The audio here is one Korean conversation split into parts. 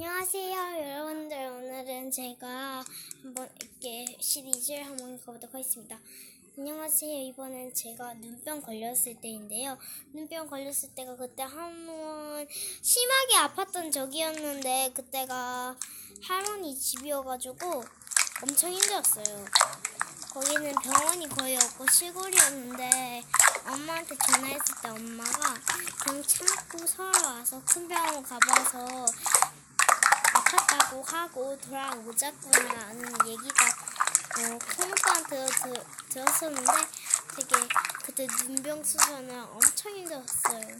안녕하세요, 여러분들. 오늘은 제가 한번 이렇게 시리즈를 한번 가보도록 하겠습니다. 안녕하세요. 이번엔 제가 눈병 걸렸을 때인데요. 눈병 걸렸을 때가 그때 한번 심하게 아팠던 적이었는데 그때가 할머니 집이어가지고 엄청 힘들었어요. 거기는 병원이 거의 없고 시골이었는데 엄마한테 전화했을 때 엄마가 그냥 참고 서울 와서 큰 병원 가봐서 아팠다고 하고 돌아오자꾸나라는 얘기가 어, 큰 오빠한테 들, 들었었는데 되게 그때 눈병 수술은 엄청 힘들었어요.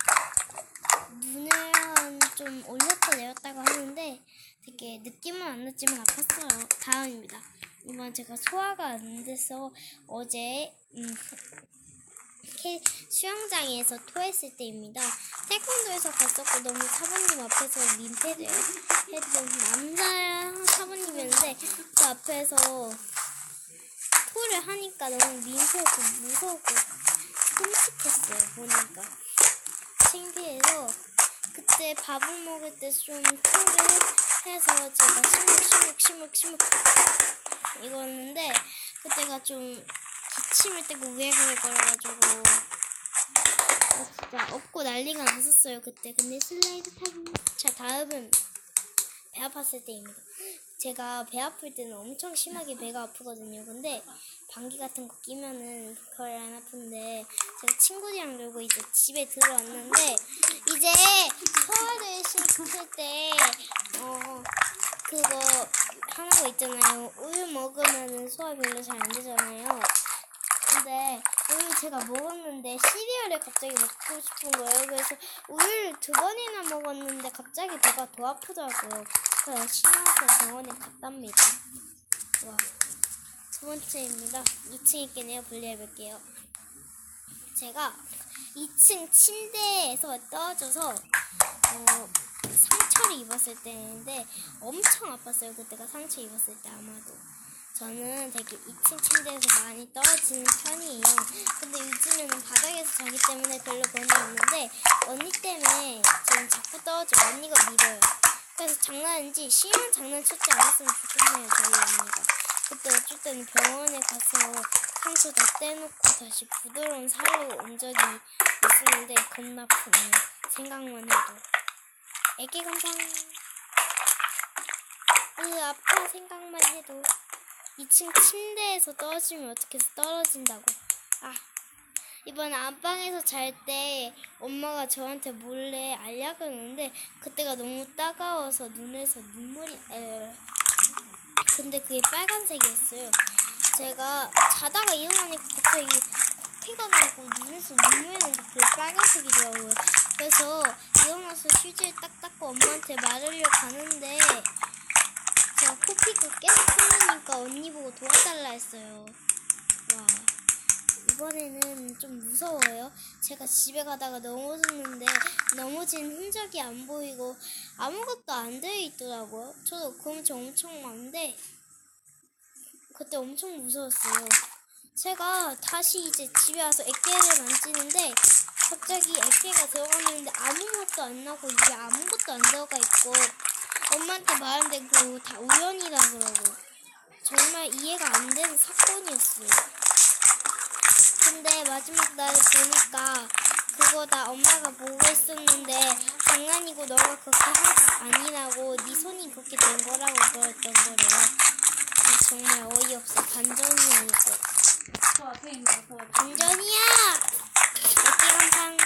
눈을 한좀 올렸다 내렸다가 하는데 되게 느낌은 안 났지만 아팠어요. 다음입니다. 이번 제가 소화가 안 돼서 어제 음, 수영장에서 토했을 때입니다. 태권도에서 갔었고 너무 사부님 앞에서 민폐를 했던 남자 사부님이었는데 그 앞에서 토를 하니까 너무 민폐고 무서웠고 끔찍했어요 보니까 창피해서 그때 밥을 먹을 때 좀 토를 해서 제가 시묵 시묵 시묵 시묵 이거였는데 그때가 좀 기침을 떼고 우회구해거려가지고. 진짜 없고 난리가 났었어요 그때. 근데 슬라이드 타고 자 다음은 배 아팠을 때입니다. 제가 배 아플 때는 엄청 심하게 배가 아프거든요. 근데 방귀 같은 거 끼면은 그걸 안 아픈데 제가 친구들이랑 놀고 이제 집에 들어왔는데 이제 소화를 시킬 때어 그거 하는 거 있잖아요. 우유 먹으면은 소화 별로 잘 안 되잖아요 근데 우유 제가 먹었는데 시리얼을 갑자기 먹고 싶은 거예요. 그래서 우유를 두 번이나 먹었는데 갑자기 배가 더 아프더라고요. 그래서 신나서 병원에 갔답니다. 와. 두 번째입니다. 2층 있겠네요. 분리해볼게요. 제가 2층 침대에서 떨어져서 어, 상처를 입었을 때인데 엄청 아팠어요. 그때가 상처 입었을 때 아마도. 저는 되게 2층 침대에서 많이 떨어지는 편이에요. 근데 요즘에는 바닥에서 자기 때문에 별로 게 없는데 언니 때문에 지금 자꾸 떨어지고 언니가 밀어요. 그래서 장난인지 심한 장난 쳤지 않았으면 좋겠네요, 저희 언니가. 그때 어쩔 때는 병원에 가서 상처 다 떼놓고 다시 부드러운 살로 온 적이 있었는데 겁나 아프네요. 생각만 해도. 애기 감상. 으, 아파 생각만 해도. 2층 침대에서 떨어지면 어떻게 해서 떨어진다고. 아. 이번 안방에서 잘 때 엄마가 저한테 몰래 알약을 넣는데 그때가 너무 따가워서 눈에서 눈물이 에. 근데 그게 빨간색이었어요. 제가 자다가 일어나니까 갑자기 피가 나고 눈에서 눈물이 나는데 그게 빨간색이더라고요. 그래서 일어나서 휴지를 딱 닦고 엄마한테 말하려고 코피가 계속 흘리니까 언니 보고 도와달라 했어요. 와. 이번에는 좀 무서워요. 제가 집에 가다가 넘어졌는데 넘어진 흔적이 안 보이고 아무것도 안 되어 있더라고요. 저도 검정 엄청 많은데 그때 엄청 무서웠어요. 제가 다시 이제 집에 와서 액계를 만지는데 갑자기 액계가 들어갔는데 아무것도 안 나고 이게 아무것도 안 들어가 있고 엄마한테 말하는데 그거 다 우연이라 그러고 정말 이해가 안 되는 사건이었어요. 근데 마지막 날 보니까 그거 다 엄마가 보고 있었는데 장난이고 너가 그렇게 할거 아니라고 네 손이 그렇게 된 거라고 그랬던 거래요. 아, 정말 어이없어. 거. 저 반전이야! 감상.